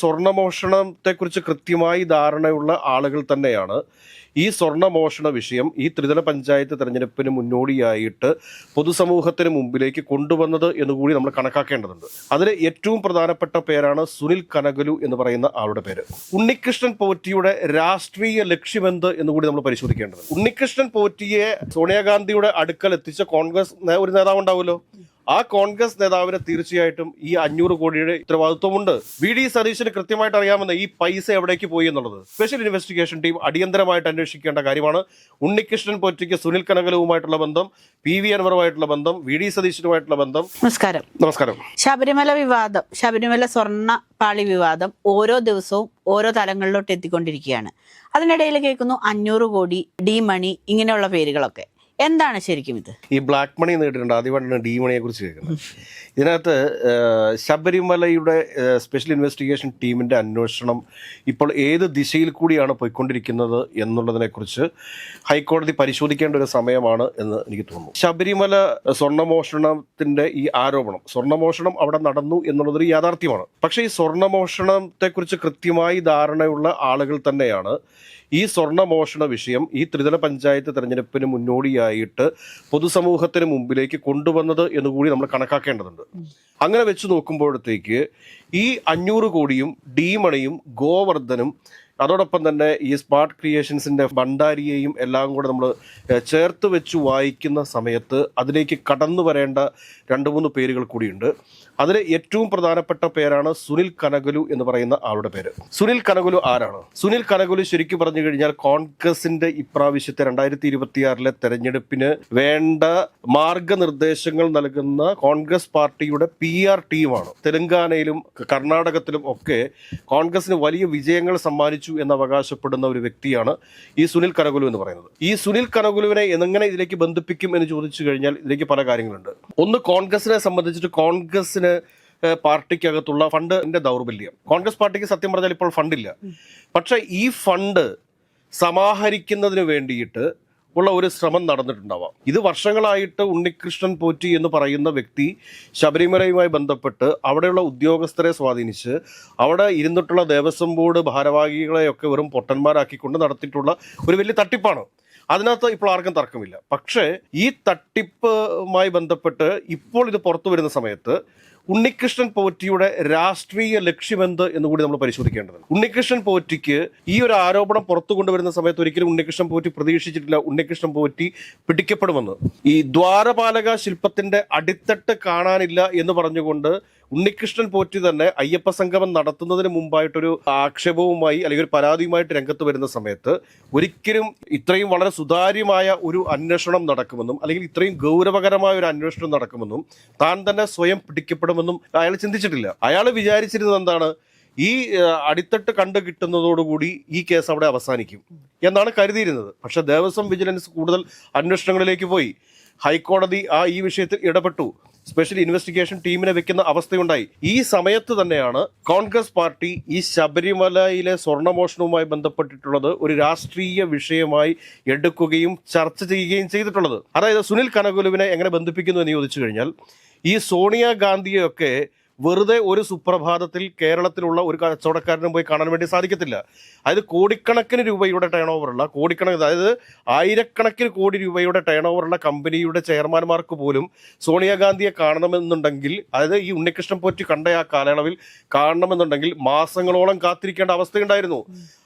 സ്വർണമോഷണത്തെക്കുറിച്ച് കൃത്യമായി ധാരണയുള്ള ആളുകൾ തന്നെയാണ്. ഈ സ്വർണമോഷണ വിഷയം ഈ ത്രിതല പഞ്ചായത്ത് തെരഞ്ഞെടുപ്പിന് മുന്നോടിയായിട്ട് പൊതുസമൂഹത്തിന് മുമ്പിലേക്ക് കൊണ്ടുവന്നത് എന്നുകൂടി നമ്മൾ കണക്കാക്കേണ്ടതുണ്ട്. അതിൽ ഏറ്റവും പ്രധാനപ്പെട്ട പേരാണ് സുനിൽ കനകലു എന്ന് പറയുന്ന ആളുടെ പേര്. ഉണ്ണികൃഷ്ണൻ പോറ്റിയുടെ രാഷ്ട്രീയ ലക്ഷ്യമെന്ത് എന്നുകൂടി നമ്മൾ പരിശോധിക്കേണ്ടത് ഉണ്ണികൃഷ്ണൻ പോറ്റിയെ സോണിയാഗാന്ധിയുടെ അടുക്കൽ എത്തിച്ച കോൺഗ്രസ് ഒരു നേതാവ് ഉണ്ടാവുമല്ലോ ആ കോൺഗ്രസ് നേതാവിന് തീർച്ചയായിട്ടും ഈ അഞ്ഞൂറ് കോടിയുടെ ഉത്തരവാദിത്വമുണ്ട്. വി ഡി സതീശന് കൃത്യമായിട്ട് അറിയാമെന്ന് ഈ പൈസ എവിടേക്ക് പോയി എന്നുള്ളത്. സ്പെഷ്യൽ ഇൻവെസ്റ്റിഗേഷൻ ടീം അടിയന്തരമായിട്ട് അന്വേഷിക്കേണ്ട കാര്യമാണ്. ഉണ്ണികൃഷ്ണൻ പൊറ്റിക്ക് സുനിൽ കനകലവുമായിട്ടുള്ള ബന്ധം പി വി അൻവറുമായിട്ടുള്ള ബന്ധം വി ഡി സതീശനുമായിട്ടുള്ള ബന്ധം. നമസ്കാരം. നമസ്കാരം. ശബരിമല വിവാദം ശബരിമല സ്വർണ പാളി വിവാദം ഓരോ ദിവസവും ഓരോ തലങ്ങളിലോട്ട് എത്തിക്കൊണ്ടിരിക്കുകയാണ്. അതിനിടയിൽ കേൾക്കുന്നു അഞ്ഞൂറ് കോടി ഡി മണി ഇങ്ങനെയുള്ള പേരുകളൊക്കെ. എന്താണ് ശരിക്കും ഇത്? ഈ ബ്ലാക്ക് മണി നേടിയിട്ടുണ്ട്. ആദ്യമായിട്ടാണ് ഡി മണിയെ കുറിച്ച് കേൾക്കുന്നത്. ഇതിനകത്ത് ശബരിമലയുടെ സ്പെഷ്യൽ ഇൻവെസ്റ്റിഗേഷൻ ടീമിന്റെ അന്വേഷണം ഇപ്പോൾ ഏത് ദിശയിൽ കൂടിയാണ് പോയിക്കൊണ്ടിരിക്കുന്നത് എന്നുള്ളതിനെക്കുറിച്ച് ഹൈക്കോടതി പരിശോധിക്കേണ്ട ഒരു സമയമാണ് എന്ന് എനിക്ക് തോന്നുന്നു. ശബരിമല സ്വർണമോഷണത്തിന്റെ ഈ ആരോപണം സ്വർണമോഷണം അവിടെ നടന്നു എന്നുള്ളതൊരു യാഥാർത്ഥ്യമാണ്. പക്ഷേ ഈ സ്വർണമോഷണത്തെക്കുറിച്ച് കൃത്യമായി ധാരണയുള്ള ആളുകൾ തന്നെയാണ് ഈ സ്വർണമോഷണ വിഷയം ഈ ത്രിതല പഞ്ചായത്ത് തെരഞ്ഞെടുപ്പിന് മുന്നോടിയായിട്ട് പൊതുസമൂഹത്തിന് മുമ്പിലേക്ക് കൊണ്ടുവന്നത് എന്നുകൂടി നമ്മൾ കണക്കാക്കേണ്ടതുണ്ട്. അങ്ങനെ വെച്ച് നോക്കുമ്പോഴത്തേക്ക് ഈ അഞ്ഞൂറ് കോടിയും ഡീമണിയും ഗോവർദ്ധനും അതോടൊപ്പം തന്നെ ഈ സ്മാർട്ട് ക്രിയേഷൻസിന്റെ ഭണ്ഡാരിയെയും എല്ലാം കൂടെ നമ്മൾ ചേർത്ത് വെച്ച് വായിക്കുന്ന സമയത്ത് അതിലേക്ക് കടന്നു വരേണ്ട രണ്ട് മൂന്ന് പേരുകൾ കൂടിയുണ്ട്. അതിൽ ഏറ്റവും പ്രധാനപ്പെട്ട പേരാണ് സുനിൽ കനകുലു എന്ന് പറയുന്ന ആളുടെ പേര്. സുനിൽ കനകുലു ആരാണ്? സുനിൽ കനകുലു ശരിക്കും പറഞ്ഞു കഴിഞ്ഞാൽ കോൺഗ്രസിന്റെ ഇപ്രാവശ്യത്തെ രണ്ടായിരത്തി ഇരുപത്തിയാറിലെ തെരഞ്ഞെടുപ്പിന് വേണ്ട മാർഗനിർദ്ദേശങ്ങൾ നൽകുന്ന കോൺഗ്രസ് പാർട്ടിയുടെ പി ആർ ടീമാണ്. തെലങ്കാനയിലും കർണാടകത്തിലും ഒക്കെ കോൺഗ്രസിന് വലിയ വിജയങ്ങൾ സമ്മാനിച്ചു എന്ന് അവകാശപ്പെടുന്ന ഒരു വ്യക്തിയാണ് ഈ സുനിൽ കനകുലു എന്ന് പറയുന്നത്. ഈ സുനിൽ കനകുലുവിനെ എങ്ങനെ ഇതിലേക്ക് ബന്ധിപ്പിക്കും എന്ന് ചോദിച്ചു കഴിഞ്ഞാൽ ഇതിലേക്ക് പല കാര്യങ്ങളുണ്ട്. ഒന്ന് കോൺഗ്രസിനെ സംബന്ധിച്ചിട്ട് കോൺഗ്രസിന് പാർട്ടിക്കകത്തുള്ള ഫണ്ടിന്റെ ദൗർബല്യം. കോൺഗ്രസ് പാർട്ടിക്ക് സത്യം പറഞ്ഞാൽ ഇപ്പോൾ ഫണ്ടില്ല. പക്ഷേ ഈ ഫണ്ട് സമാഹരിക്കുന്നതിന് വേണ്ടിയിട്ട് ഉള്ള ഒരു ശ്രമം നടന്നിട്ടുണ്ടാവാം. ഇത് വർഷങ്ങളായിട്ട് ഉണ്ണികൃഷ്ണൻ പോറ്റി എന്ന് പറയുന്ന വ്യക്തി ശബരിമലയുമായി ബന്ധപ്പെട്ട് അവിടെയുള്ള ഉദ്യോഗസ്ഥരെ സ്വാധീനിച്ച് അവിടെ ഇരുന്നിട്ടുള്ള ദേവസ്വം ബോർഡ് ഭാരവാഹികളെയൊക്കെ വെറും പൊട്ടന്മാരാക്കിക്കൊണ്ട് നടത്തിയിട്ടുള്ള ഒരു വലിയ തട്ടിപ്പാണ്. അതിനകത്ത് ഇപ്പോൾ ആർക്കും തർക്കമില്ല. പക്ഷേ ഈ തട്ടിപ്പുമായി ബന്ധപ്പെട്ട് ഇപ്പോൾ ഇത് പുറത്തു വരുന്ന സമയത്ത് ഉണ്ണികൃഷ്ണൻ പോറ്റിയുടെ രാഷ്ട്രീയ ലക്ഷ്യമെന്ത് എന്ന് കൂടി നമ്മൾ പരിശോധിക്കേണ്ടതുണ്ട്. ഉണ്ണികൃഷ്ണൻ പോറ്റിക്ക് ഈ ഒരു ആരോപണം പുറത്തു കൊണ്ടുവരുന്ന സമയത്ത് ഒരിക്കലും ഉണ്ണികൃഷ്ണൻ പോറ്റി പ്രതീക്ഷിച്ചിട്ടില്ല ഉണ്ണികൃഷ്ണൻ പോറ്റി പിടിക്കപ്പെടുമെന്ന്. ഈ ദ്വാരപാലക ശില്പത്തിന്റെ അടിത്തട്ട് കാണാനില്ല എന്ന് പറഞ്ഞുകൊണ്ട് ഉണ്ണികൃഷ്ണൻ പോറ്റി തന്നെ അയ്യപ്പ സംഗമം നടത്തുന്നതിന് മുമ്പായിട്ടൊരു ആക്ഷേപവുമായി അല്ലെങ്കിൽ ഒരു പരാതിയുമായിട്ട് രംഗത്ത് വരുന്ന സമയത്ത് ഒരിക്കലും ഇത്രയും വളരെ സുതാര്യമായ ഒരു അന്വേഷണം നടക്കുമെന്നും അല്ലെങ്കിൽ ഇത്രയും ഗൗരവകരമായ ഒരു അന്വേഷണം നടക്കുമെന്നും താൻ തന്നെ സ്വയം പിടിക്കപ്പെടുമെന്നും അയാൾ ചിന്തിച്ചിട്ടില്ല. അയാൾ വിചാരിച്ചിരുന്നത് എന്താണ്? ഈ അടിത്തട്ട് കണ്ടു കിട്ടുന്നതോടുകൂടി ഈ കേസ് അവിടെ അവസാനിക്കും എന്നാണ് കരുതിയിരുന്നത്. പക്ഷെ ദേവസ്വം വിജിലൻസ് കൂടുതൽ അന്വേഷണങ്ങളിലേക്ക് പോയി. ഹൈക്കോടതി ആ ഈ വിഷയത്തിൽ ഇടപെട്ടു. സ്പെഷ്യൽ ഇൻവെസ്റ്റിഗേഷൻ ടീമിനെ വെക്കുന്ന അവസ്ഥയുണ്ടായി. ഈ സമയത്ത് തന്നെയാണ് കോൺഗ്രസ് പാർട്ടി ഈ ശബരിമലയിലെ സ്വർണമോഷണവുമായി ബന്ധപ്പെട്ടിട്ടുള്ളത് ഒരു രാഷ്ട്രീയ വിഷയമായി എടുക്കുകയും ചർച്ച ചെയ്യുകയും ചെയ്തിട്ടുള്ളത്. അതായത് സുനിൽ കനകുലുവിനെ എങ്ങനെ ബന്ധിപ്പിക്കുന്നു എന്ന് ചോദിച്ചു കഴിഞ്ഞാൽ ഈ സോണിയാഗാന്ധിയൊക്കെ വെറുതെ ഒരു സുപ്രഭാതത്തിൽ കേരളത്തിലുള്ള ഒരു കച്ചവടക്കാരനും പോയി കാണാൻ വേണ്ടി സാധിക്കത്തില്ല. അതായത് കോടിക്കണക്കിന് രൂപയുടെ ടേൺ ഓവറുള്ള കോടിക്കണക്കിന് അതായത് ആയിരക്കണക്കിന് കോടി രൂപയുടെ ടേൺ ഓവറുള്ള കമ്പനിയുടെ ചെയർമാൻമാർക്ക് പോലും സോണിയാഗാന്ധിയെ കാണണമെന്നുണ്ടെങ്കിൽ അതായത് ഈ ഉണ്ണികൃഷ്ണൻ പോറ്റി കണ്ട ആ കാലയളവിൽ കാണണമെന്നുണ്ടെങ്കിൽ മാസങ്ങളോളം കാത്തിരിക്കേണ്ട അവസ്ഥയുണ്ടായിരുന്നു.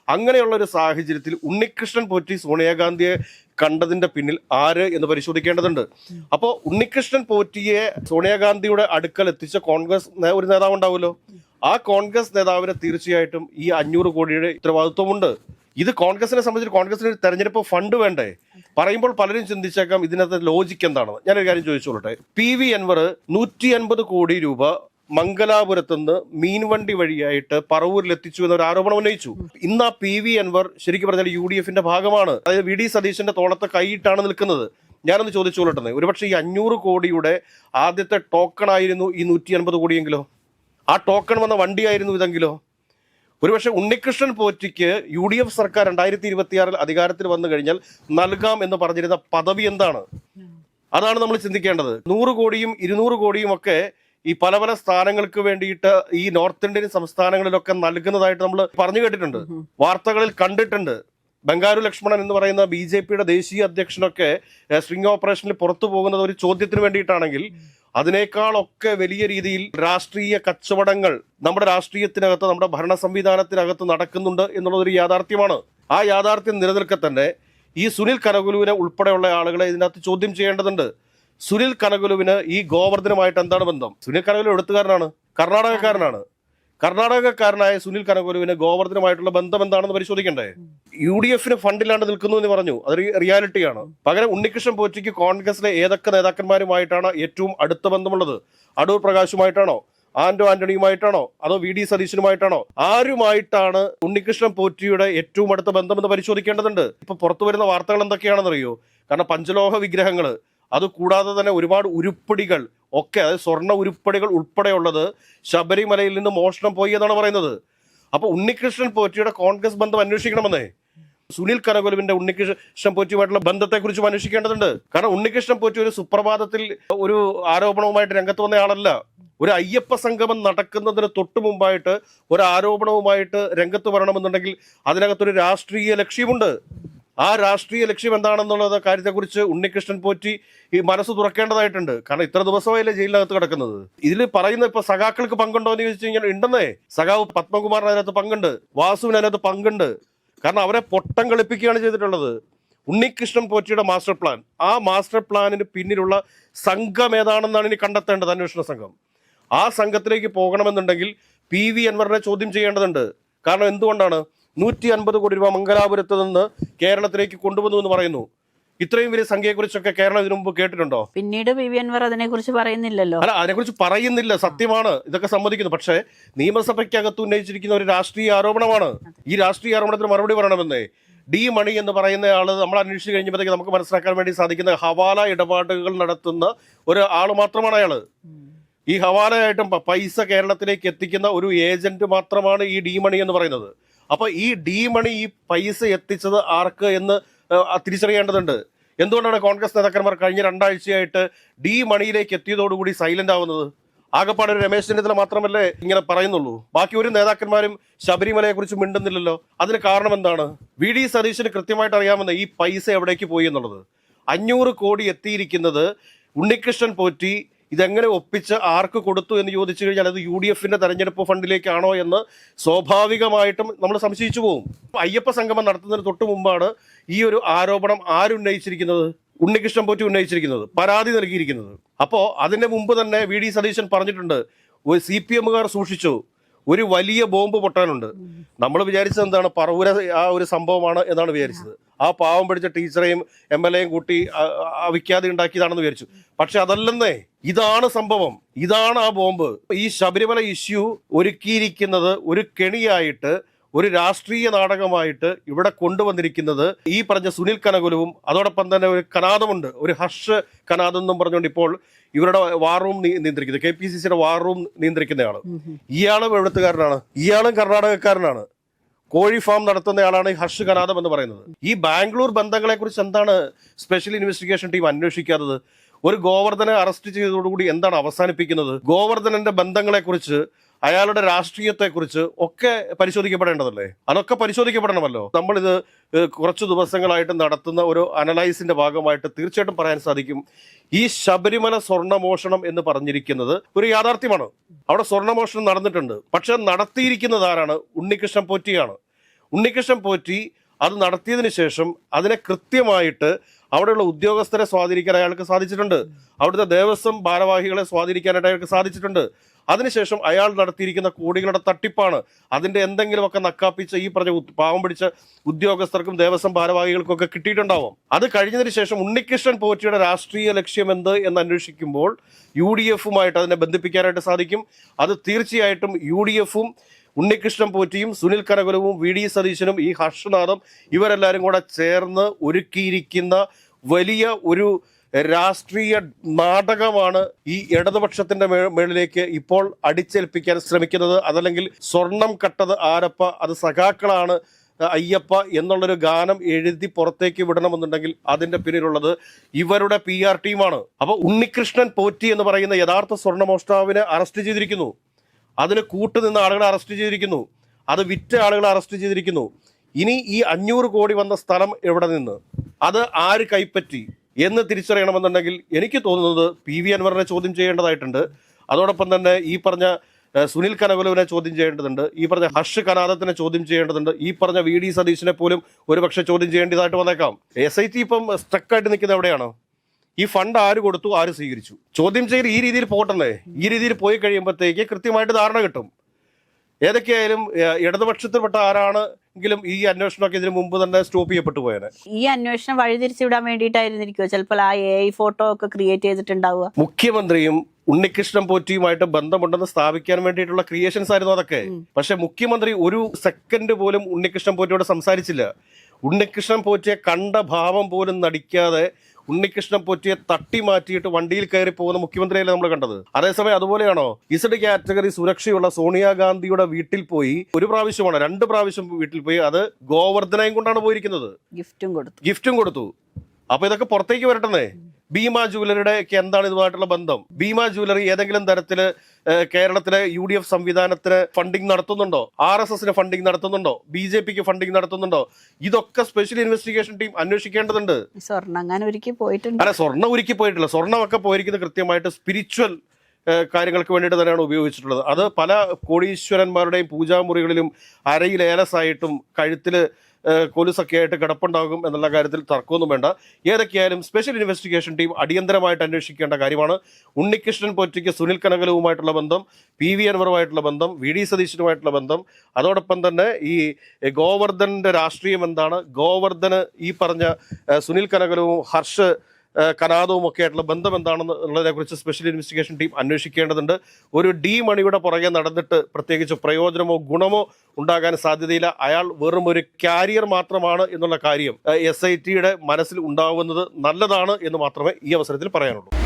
അങ്ങനെയുള്ള ഒരു സാഹചര്യത്തിൽ ഉണ്ണികൃഷ്ണൻ പോറ്റി സോണിയാഗാന്ധിയെ കണ്ടതിന്റെ പിന്നിൽ ആര് എന്ന് പരിശോധിക്കേണ്ടതുണ്ട്. അപ്പോൾ ഉണ്ണികൃഷ്ണൻ പോറ്റിയെ സോണിയാഗാന്ധിയുടെ അടുക്കൽ എത്തിച്ച കോൺഗ്രസ് ഒരു നേതാവ് ഉണ്ടാവുമല്ലോ. ആ കോൺഗ്രസ് നേതാവിന് തീർച്ചയായിട്ടും ഈ അഞ്ഞൂറ് കോടിയുടെ ഉത്തരവാദിത്വമുണ്ട്. ഇത് കോൺഗ്രസിനെ സംബന്ധിച്ച് കോൺഗ്രസിന് ഒരു തെരഞ്ഞെടുപ്പ് ഫണ്ട് വേണ്ടേ? പറയുമ്പോൾ പലരും ചിന്തിച്ചേക്കാം ഇതിനകത്ത് ലോജിക്ക് എന്താണെന്ന് ഞാനൊരു കാര്യം ചോദിച്ചോളട്ടെ. പി വി അൻവർ നൂറ്റി അൻപത് കോടി രൂപ മംഗലാപുരത്ത് നിന്ന് മീൻവണ്ടി വഴിയായിട്ട് പറവൂരിൽ എത്തിച്ചു എന്നൊരു ആരോപണം ഉന്നയിച്ചു. ഇന്ന് ആ പി വി അൻവർ ശരിക്കും പറഞ്ഞാൽ യു ഡി എഫിന്റെ ഭാഗമാണ്. അതായത് വി ഡി സതീശന്റെ തോളത്തെ കൈയിട്ടാണ് നിൽക്കുന്നത്. ഞാനൊന്ന് ചോദിച്ചോളട്ടെ ഒരുപക്ഷെ ഈ അഞ്ഞൂറ് കോടിയുടെ ആദ്യത്തെ ടോക്കൺ ആയിരുന്നു ഈ നൂറ്റി അൻപത് കോടിയെങ്കിലോ? ആ ടോക്കൺ വന്ന വണ്ടിയായിരുന്നു ഇതെങ്കിലോ? ഒരുപക്ഷെ ഉണ്ണികൃഷ്ണൻ പോറ്റിക്ക് യു ഡി എഫ് സർക്കാർ രണ്ടായിരത്തി ഇരുപത്തിയാറിൽ അധികാരത്തിൽ വന്നു കഴിഞ്ഞാൽ നൽകാം എന്ന് പറഞ്ഞിരുന്ന പദവി എന്താണ്? അതാണ് നമ്മൾ ചിന്തിക്കേണ്ടത്. നൂറ് കോടിയും ഇരുന്നൂറ് കോടിയും ഒക്കെ ഈ പല പല സ്ഥാനങ്ങൾക്ക് വേണ്ടിയിട്ട് ഈ നോർത്ത് ഇന്ത്യൻ സംസ്ഥാനങ്ങളിലൊക്കെ നൽകുന്നതായിട്ട് നമ്മൾ പറഞ്ഞു കേട്ടിട്ടുണ്ട്. വാർത്തകളിൽ കണ്ടിട്ടുണ്ട്. ബംഗാരു ലക്ഷ്മണൻ എന്ന് പറയുന്ന ബി ജെ പിയുടെ ദേശീയ അധ്യക്ഷനൊക്കെ സ്വിംഗ് സ്ട്രിംഗ് ഓപ്പറേഷനിൽ പുറത്തു പോകുന്നത് ഒരു ചോദ്യത്തിന് വേണ്ടിയിട്ടാണെങ്കിൽ അതിനേക്കാളൊക്കെ വലിയ രീതിയിൽ രാഷ്ട്രീയ കച്ചവടങ്ങൾ നമ്മുടെ രാഷ്ട്രീയത്തിനകത്ത് നമ്മുടെ ഭരണ സംവിധാനത്തിനകത്ത് നടക്കുന്നുണ്ട് എന്നുള്ളതൊരു യാഥാർത്ഥ്യമാണ്. ആ യാഥാർത്ഥ്യം നിലനിൽക്കെ തന്നെ ഈ സുനിൽ കനകുലുവിനെ ഉൾപ്പെടെയുള്ള ആളുകളെ ഇതിനകത്ത് ചോദ്യം ചെയ്യേണ്ടതുണ്ട്. സുനിൽ കനകുലുവിന് ഈ ഗോവർദ്ധനുമായിട്ട് എന്താണ് ബന്ധം? സുനിൽ കനകുലു എഴുത്തുകാരനാണ്. കർണാടകക്കാരനാണ്. കർണാടകക്കാരനായ സുനിൽ കനകുലുവിന് ഗോവർദ്ധനുമായിട്ടുള്ള ബന്ധം എന്താണെന്ന് പരിശോധിക്കണ്ടേ? യു ഡി എഫിന് ഫണ്ടില്ലാണ്ട് നിൽക്കുന്നു എന്ന് പറഞ്ഞു. അത് റിയാലിറ്റിയാണ്. പകരം ഉണ്ണികൃഷ്ണൻ പോറ്റിക്ക് കോൺഗ്രസിലെ ഏതൊക്കെ നേതാക്കന്മാരുമായിട്ടാണ് ഏറ്റവും അടുത്ത ബന്ധമുള്ളത്? അടൂർ പ്രകാശുമായിട്ടാണോ? ആന്റോ ആന്റണിയുമായിട്ടാണോ? അതോ വി ഡി സതീശനുമായിട്ടാണോ? ആരുമായിട്ടാണ് ഉണ്ണികൃഷ്ണൻ പോറ്റിയുടെ ഏറ്റവും അടുത്ത ബന്ധമെന്ന് പരിശോധിക്കേണ്ടതുണ്ട്? ഇപ്പൊ പുറത്തു വരുന്ന വാർത്തകൾ എന്തൊക്കെയാണെന്നറിയോ? കാരണം പഞ്ചലോഹ വിഗ്രഹങ്ങൾ അത് കൂടാതെ തന്നെ ഒരുപാട് ഉരുപ്പടികൾ ഒക്കെ അതായത് സ്വർണ ഉരുപ്പടികൾ ഉൾപ്പെടെയുള്ളത് ശബരിമലയിൽ നിന്ന് മോഷണം പോയി എന്നാണ് പറയുന്നത്. അപ്പൊ ഉണ്ണികൃഷ്ണൻ പോറ്റിയുടെ കോൺഗ്രസ് ബന്ധം അന്വേഷിക്കണമെന്നേ? സുനിൽ കരകുലുവിന്റെ ഉണ്ണികൃഷ്ണൻ പോറ്റിയുമായിട്ടുള്ള ബന്ധത്തെക്കുറിച്ചും അന്വേഷിക്കേണ്ടതുണ്ട്. കാരണം ഉണ്ണികൃഷ്ണൻ പോറ്റി ഒരു സുപ്രഭാതത്തിൽ ഒരു ആരോപണവുമായിട്ട് രംഗത്ത് വന്ന ആളല്ല. ഒരു അയ്യപ്പ സംഗമം നടക്കുന്നതിന് തൊട്ടു മുമ്പായിട്ട് ഒരു ആരോപണവുമായിട്ട് രംഗത്ത് വരണമെന്നുണ്ടെങ്കിൽ അതിനകത്തൊരു രാഷ്ട്രീയ ലക്ഷ്യമുണ്ട്. ആ രാഷ്ട്രീയ ലക്ഷ്യം എന്താണെന്നുള്ളത് കാര്യത്തെക്കുറിച്ച് ഉണ്ണികൃഷ്ണൻ പോറ്റി ഈ മനസ്സ് തുറക്കേണ്ടതായിട്ടുണ്ട്. കാരണം ഇത്ര ദിവസമായില്ലേ ജയിലിനകത്ത് കിടക്കുന്നത്. ഇതിൽ പറയുന്ന ഇപ്പൊ സഖാക്കൾക്ക് പങ്കുണ്ടോ എന്ന് ചോദിച്ചു കഴിഞ്ഞാൽ ഉണ്ടെന്നേ. സഖാവ് പത്മകുമാറിന് അതിനകത്ത് പങ്കുണ്ട്. വാസുവിന് അതിനകത്ത് പങ്കുണ്ട്. കാരണം അവരെ പൊട്ടം കളിപ്പിക്കുകയാണ് ചെയ്തിട്ടുള്ളത്. ഉണ്ണികൃഷ്ണൻ പോറ്റിയുടെ മാസ്റ്റർ പ്ലാൻ. ആ മാസ്റ്റർ പ്ലാനിന് പിന്നിലുള്ള സംഘം ഏതാണെന്നാണ് ഇനി കണ്ടെത്തേണ്ടത് അന്വേഷണ സംഘം. ആ സംഘത്തിലേക്ക് പോകണമെന്നുണ്ടെങ്കിൽ പി വി അൻവറിനെ ചോദ്യം ചെയ്യേണ്ടതുണ്ട്. കാരണം എന്തുകൊണ്ടാണ്? നൂറ്റി അൻപത് കോടി രൂപ മംഗലാപുരത്ത് നിന്ന് കേരളത്തിലേക്ക് കൊണ്ടുവന്നു എന്ന് പറയുന്നു. ഇത്രയും വലിയ സംഖ്യയെക്കുറിച്ചൊക്കെ കേരളം ഇതിനു മുമ്പ് കേട്ടിട്ടുണ്ടോ? പിന്നീട് പി വി അൻവർ അതിനെക്കുറിച്ച് പറയുന്നില്ലല്ലോ. അല്ല അതിനെക്കുറിച്ച് പറയുന്നില്ല. സത്യമാണ്. ഇതൊക്കെ സമ്മതിക്കുന്നു. പക്ഷേ നിയമസഭയ്ക്കകത്ത് ഉന്നയിച്ചിരിക്കുന്ന ഒരു രാഷ്ട്രീയ ആരോപണമാണ്. ഈ രാഷ്ട്രീയ ആരോപണത്തിന് മറുപടി പറയണമെന്നേ. ഡി മണി എന്ന് പറയുന്ന ആൾ നമ്മൾ അന്വേഷിച്ച് കഴിഞ്ഞപ്പോഴത്തേക്ക് നമുക്ക് മനസ്സിലാക്കാൻ വേണ്ടി സാധിക്കുന്ന ഹവാല ഇടപാടുകൾ നടത്തുന്ന ഒരു ആൾ മാത്രമാണ് അയാൾ. ഈ ഹവാലയായിട്ടും പൈസ കേരളത്തിലേക്ക് എത്തിക്കുന്ന ഒരു ഏജന്റ് മാത്രമാണ് ഈ ഡി മണി എന്ന് പറയുന്നത്. അപ്പൊ ഈ ഡി മണി ഈ പൈസ എത്തിച്ചത് ആർക്ക് എന്ന് തിരിച്ചറിയേണ്ടതുണ്ട്. എന്തുകൊണ്ടാണ് കോൺഗ്രസ് നേതാക്കന്മാർ കഴിഞ്ഞ രണ്ടാഴ്ചയായിട്ട് ഡി മണിയിലേക്ക് എത്തിയതോടുകൂടി സൈലന്റ് ആവുന്നത്? ആകപ്പാടെ രമേശ് ചെന്നിത്തല മാത്രമല്ലേ ഇങ്ങനെ പറയുന്നുള്ളൂ. ബാക്കി ഒരു നേതാക്കന്മാരും ശബരിമലയെ കുറിച്ച് മിണ്ടുന്നില്ലല്ലോ. അതിന് കാരണം എന്താണ്? വി ഡി സതീശന് കൃത്യമായിട്ട് അറിയാമെന്ന് ഈ പൈസ എവിടേക്ക് പോയി എന്നുള്ളത്. അഞ്ഞൂറ് കോടി എത്തിയിരിക്കുന്നത് ഉണ്ണികൃഷ്ണൻ പോറ്റി ഇതെങ്ങനെ ഒപ്പിച്ച് ആർക്ക് കൊടുത്തു എന്ന് ചോദിച്ചു കഴിഞ്ഞാൽ അത് യു ഡി എഫിന്റെ തെരഞ്ഞെടുപ്പ് ഫണ്ടിലേക്കാണോ എന്ന് സ്വാഭാവികമായിട്ടും നമ്മൾ സംശയിച്ചു പോകും. അയ്യപ്പ സംഗമം നടത്തുന്നതിന് തൊട്ട് മുമ്പാണ് ഈ ഒരു ആരോപണം ആരുന്നയിച്ചിരിക്കുന്നത് ഉണ്ണികൃഷ്ണൻ പോറ്റി ഉന്നയിച്ചിരിക്കുന്നത് പരാതി നൽകിയിരിക്കുന്നത്. അപ്പോൾ അതിന്റെ മുമ്പ് തന്നെ വി ഡി സതീശൻ പറഞ്ഞിട്ടുണ്ട് സി പി എമ്മുകാർ സൂക്ഷിച്ചു ഒരു വലിയ ബോംബ് പൊട്ടാനുണ്ട്. നമ്മൾ വിചാരിച്ചത് എന്താണ്? പറവൂര ആ ഒരു സംഭവമാണ് എന്നാണ് വിചാരിച്ചത്. ആ പാവം പിടിച്ച ടീച്ചറെയും എം എൽ എയും കൂട്ടി വിഖ്യാതി ഉണ്ടാക്കിയതാണെന്ന് വിചാരിച്ചു. പക്ഷെ അതല്ലെന്നേ ഇതാണ് സംഭവം. ഇതാണ് ആ ബോംബ്. ഈ ശബരിമല ഇഷ്യൂ ഒരുക്കിയിരിക്കുന്നത് ഒരു കെണിയായിട്ട് ഒരു രാഷ്ട്രീയ നാടകമായിട്ട് ഇവിടെ കൊണ്ടുവന്നിരിക്കുന്നത് ഈ പറഞ്ഞ സുനിൽ കനകുലുവും അതോടൊപ്പം തന്നെ ഒരു കനാദമുണ്ട് ഒരു ഹർഷ് കനാദം എന്നും പറഞ്ഞുകൊണ്ട് ഇപ്പോൾ ഇവരുടെ വാർ റൂം നിയന്ത്രിക്കുന്നത് കെ പി സി സിയുടെ വാർ റൂം നിയന്ത്രിക്കുന്നയാൾ ഇയാളും എഴുത്തുകാരനാണ്. ഇയാളും കർണാടകക്കാരനാണ്. കോഴി ഫാം നടത്തുന്നയാളാണ് ഈ ഹർഷ് കനാദം എന്ന് പറയുന്നത്. ഈ ബാംഗ്ലൂർ ബന്ധങ്ങളെ കുറിച്ച് എന്താണ് സ്പെഷ്യൽ ഇൻവെസ്റ്റിഗേഷൻ ടീം അന്വേഷിക്കാത്തത്? ഒരു ഗോവർദ്ധനെ അറസ്റ്റ് ചെയ്തതോടുകൂടി എന്താണ് അവസാനിപ്പിക്കുന്നത്? ഗോവർദ്ധനന്റെ ബന്ധങ്ങളെക്കുറിച്ച് അയാളുടെ രാഷ്ട്രീയത്തെക്കുറിച്ച് ഒക്കെ പരിശോധിക്കപ്പെടേണ്ടതല്ലേ? അതൊക്കെ പരിശോധിക്കപ്പെടണമല്ലോ. നമ്മളിത് കുറച്ച് ദിവസങ്ങളായിട്ട് നടത്തുന്ന ഒരു അനലൈസിന്റെ ഭാഗമായിട്ട് തീർച്ചയായിട്ടും പറയാൻ സാധിക്കും. ഈ ശബരിമല സ്വർണമോഷണം എന്ന് പറഞ്ഞിരിക്കുന്നത് ഒരു യാഥാർത്ഥ്യമാണ്. അവിടെ സ്വർണമോഷണം നടന്നിട്ടുണ്ട്. പക്ഷെ നടത്തിയിരിക്കുന്നത് ആരാണ്? ഉണ്ണികൃഷ്ണൻ പോറ്റിയാണ്. ഉണ്ണികൃഷ്ണൻ പോറ്റി അത് നടത്തിയതിനു ശേഷം അതിനെ കൃത്യമായിട്ട് അവിടെയുള്ള ഉദ്യോഗസ്ഥരെ സ്വാധീനിക്കാൻ അയാൾക്ക് സാധിച്ചിട്ടുണ്ട്. അവിടുത്തെ ദേവസ്വം ഭാരവാഹികളെ സ്വാധീനിക്കാനായിട്ട് അയാൾക്ക് സാധിച്ചിട്ടുണ്ട്. അതിനുശേഷം അയാൾ നടത്തിയിരിക്കുന്ന കോടികളുടെ തട്ടിപ്പാണ്. അതിന്റെ എന്തെങ്കിലുമൊക്കെ നക്കാപ്പിച്ച ഈ പറഞ്ഞ പാവം പിടിച്ച ഉദ്യോഗസ്ഥർക്കും ദേവസ്വം ഭാരവാഹികൾക്കും ഒക്കെ കിട്ടിയിട്ടുണ്ടാവും. അത് കഴിഞ്ഞതിന് ശേഷം ഉണ്ണികൃഷ്ണൻ പോറ്റിയുടെ രാഷ്ട്രീയ ലക്ഷ്യം എന്ത് എന്ന് അന്വേഷിക്കുമ്പോൾ യു ഡി എഫുമായിട്ട് അതിനെ ബന്ധിപ്പിക്കാനായിട്ട് സാധിക്കും. അത് തീർച്ചയായിട്ടും യു ഡി എഫും ഉണ്ണികൃഷ്ണൻ പോറ്റിയും സുനിൽ കനകുലവും വി ഡി സതീശനും ഈ ഹർഷനാഥും ഇവരെല്ലാവരും കൂടെ ചേർന്ന് ഒരുക്കിയിരിക്കുന്ന വലിയ ഒരു രാഷ്ട്രീയ നാടകമാണ് ഈ ഇടതുപക്ഷത്തിന്റെ മേളിലേക്ക് ഇപ്പോൾ അടിച്ചേൽപ്പിക്കാൻ ശ്രമിക്കുന്നത്. അതല്ലെങ്കിൽ സ്വർണം കട്ടത് ആരപ്പ അത് സഖാക്കളാണ് അയ്യപ്പ എന്നുള്ളൊരു ഗാനം എഴുതി പുറത്തേക്ക് വിടണമെന്നുണ്ടെങ്കിൽ അതിന്റെ പിന്നിലുള്ളത് ഇവരുടെ പി ആർ ടീമാണ്. അപ്പൊ ഉണ്ണികൃഷ്ണൻ പോറ്റി എന്ന് പറയുന്ന യഥാർത്ഥ സ്വർണമോഷ്ടാവിനെ അറസ്റ്റ് ചെയ്തിരിക്കുന്നു. അതിന് കൂട്ടുനിന്ന ആളുകളെ അറസ്റ്റ് ചെയ്തിരിക്കുന്നു. അത് വിറ്റ ആളുകളെ അറസ്റ്റ് ചെയ്തിരിക്കുന്നു. ഇനി ഈ അഞ്ഞൂറ് കോടി വന്ന സ്ഥലം എവിടെ നിന്ന്? അത് ആര് കൈപ്പറ്റി? എന്ന് തിരിച്ചറിയണമെന്നുണ്ടെങ്കിൽ എനിക്ക് തോന്നുന്നത് പി വി അൻവറിനെ ചോദ്യം ചെയ്യേണ്ടതായിട്ടുണ്ട്. അതോടൊപ്പം തന്നെ ഈ പറഞ്ഞ സുനിൽ കനകുലുവിനെ ചോദ്യം ചെയ്യേണ്ടതുണ്ട്. ഈ പറഞ്ഞ ഹർഷ് കനാദത്തിനെ ചോദ്യം ചെയ്യേണ്ടതുണ്ട്. ഈ പറഞ്ഞ വി ഡി സതീശിനെ പോലും ഒരുപക്ഷെ ചോദ്യം ചെയ്യേണ്ടതായിട്ട് വന്നേക്കാം. എസ് ഐ ടി ഇപ്പം സ്റ്റക്കായിട്ട് നിൽക്കുന്നത് എവിടെയാണ്? ഈ ഫണ്ട് ആര് കൊടുത്തു ആര് സ്വീകരിച്ചു? ചോദ്യം ചെയ്ത് ഈ രീതിയിൽ പോകട്ടെ ഈ രീതിയിൽ പോയി കഴിയുമ്പോഴത്തേക്ക് കൃത്യമായിട്ട് ധാരണ കിട്ടും. ഏതൊക്കെയായാലും ഇടതുപക്ഷത്തിൽപ്പെട്ട ഇടതുപക്ഷത്തിൽപ്പെട്ട ആരാണെങ്കിലും ഈ അന്വേഷണമൊക്കെ ഇതിനു മുമ്പ് തന്നെ സ്റ്റോപ്പ് ചെയ്യപ്പെട്ടു പോയത് ഈ അന്വേഷണം വഴിതിരിച്ചുവിടാൻ വേണ്ടിയിട്ടായിരുന്നിരിക്കുമോ ചിലപ്പോൾ ആ എ ഐ ഫോട്ടോ ഒക്കെ ക്രിയേറ്റ് ചെയ്തിട്ടുണ്ടാവുക. മുഖ്യമന്ത്രിയും ഉണ്ണികൃഷ്ണൻ പോറ്റിയുമായിട്ട് ബന്ധമുണ്ടെന്ന് സ്ഥാപിക്കാൻ വേണ്ടിയിട്ടുള്ള ക്രിയേഷൻസ് ആയിരുന്നു അതൊക്കെ. പക്ഷെ മുഖ്യമന്ത്രി ഒരു സെക്കൻഡ് പോലും ഉണ്ണികൃഷ്ണൻ പോറ്റിയോട് സംസാരിച്ചില്ല. ഉണ്ണികൃഷ്ണൻ പോറ്റിയെ കണ്ട ഭാവം പോലും നടിക്കാതെ ഉണ്ണികൃഷ്ണൻ പൊറ്റിയെ തട്ടി മാറ്റിയിട്ട് വണ്ടിയിൽ കയറി പോകുന്ന മുഖ്യമന്ത്രിയല്ലേ നമ്മൾ കണ്ടത്? അതേസമയം അതുപോലെയാണോ? ഇസഡ് കാറ്റഗറി സുരക്ഷയുള്ള സോണിയാഗാന്ധിയുടെ വീട്ടിൽ പോയി ഒരു പ്രാവശ്യമാണ് രണ്ട് പ്രാവശ്യം വീട്ടിൽ പോയി. അത് ഗോവർദ്ധനയും കൊണ്ടാണ് പോയിരിക്കുന്നത്. ഗിഫ്റ്റും കൊടുത്തു. ഗിഫ്റ്റും കൊടുത്തു. അപ്പൊ ഇതൊക്കെ പുറത്തേക്ക് വരട്ടെന്നേ? ഭീമ ജുവലറിയുടെ ഒക്കെ എന്താണ് ഇതുമായിട്ടുള്ള ബന്ധം? ഭീമ ജുവലറി ഏതെങ്കിലും തരത്തിൽ കേരളത്തിലെ യു ഡി എഫ് സംവിധാനത്തിന് ഫണ്ടിങ് നടത്തുന്നുണ്ടോ? ആർ എസ് എസിന് ഫണ്ടിങ് നടത്തുന്നുണ്ടോ? ബി ജെ പിക്ക് ഫണ്ടിങ് നടത്തുന്നുണ്ടോ? ഇതൊക്കെ സ്പെഷ്യൽ ഇൻവെസ്റ്റിഗേഷൻ ടീം അന്വേഷിക്കേണ്ടതുണ്ട്. സ്വർണം അങ്ങനെ ഒരുക്കി പോയിട്ടുണ്ട്. അല്ല സ്വർണം ഒരുക്കി പോയിട്ടില്ല. സ്വർണമൊക്കെ പോയിരിക്കുന്നത് കൃത്യമായിട്ട് സ്പിരിച്വൽ കാര്യങ്ങൾക്ക് വേണ്ടിയിട്ട് തന്നെയാണ് ഉപയോഗിച്ചിട്ടുള്ളത്. അത് പല കോടീശ്വരന്മാരുടെയും പൂജാമുറികളിലും അരയിൽ ഏലസായിട്ടും കഴുത്തിൽ കൊലുസൊക്കെ ആയിട്ട് കിടപ്പുണ്ടാകും എന്നുള്ള കാര്യത്തിൽ തർക്കമൊന്നും വേണ്ട. ഏതൊക്കെയായാലും സ്പെഷ്യൽ ഇൻവെസ്റ്റിഗേഷൻ ടീം അടിയന്തരമായിട്ട് അന്വേഷിക്കേണ്ട കാര്യമാണ്. ഉണ്ണികൃഷ്ണൻ പൊറ്റയ്ക്ക് സുനിൽ കനകലവുമായിട്ടുള്ള ബന്ധം പി വി അൻവറുമായിട്ടുള്ള ബന്ധം വി ഡി സതീശനുമായിട്ടുള്ള ബന്ധം. അതോടൊപ്പം തന്നെ ഈ ഗോവർദ്ധന്റെ രാഷ്ട്രീയം എന്താണ്? ഗോവർദ്ധന് ഈ പറഞ്ഞ സുനിൽ കനകലവും ഹർഷ് കനാദവും ഒക്കെ ആയിട്ടുള്ള ബന്ധം എന്താണെന്ന് ഉള്ളതിനെ കുറിച്ച് സ്പെഷ്യൽ ഇൻവെസ്റ്റിഗേഷൻ ടീം അന്വേഷിക്കേണ്ടതുണ്ട്. ഒരു ഡി മണിയുടെ പുറകെ നടന്നിട്ട് പ്രത്യേകിച്ച് പ്രയോജനമോ ഗുണമോ ഉണ്ടാകാൻ സാധ്യതയില്ല. അയാൾ വെറും ഒരു കാരിയർ മാത്രമാണ് എന്നുള്ള കാര്യം എസ് ഐ ടിയുടെ മനസ്സിൽ ഉണ്ടാവുന്നത് നല്ലതാണ് എന്ന് മാത്രമേ ഈ അവസരത്തിൽ പറയാനുള്ളൂ.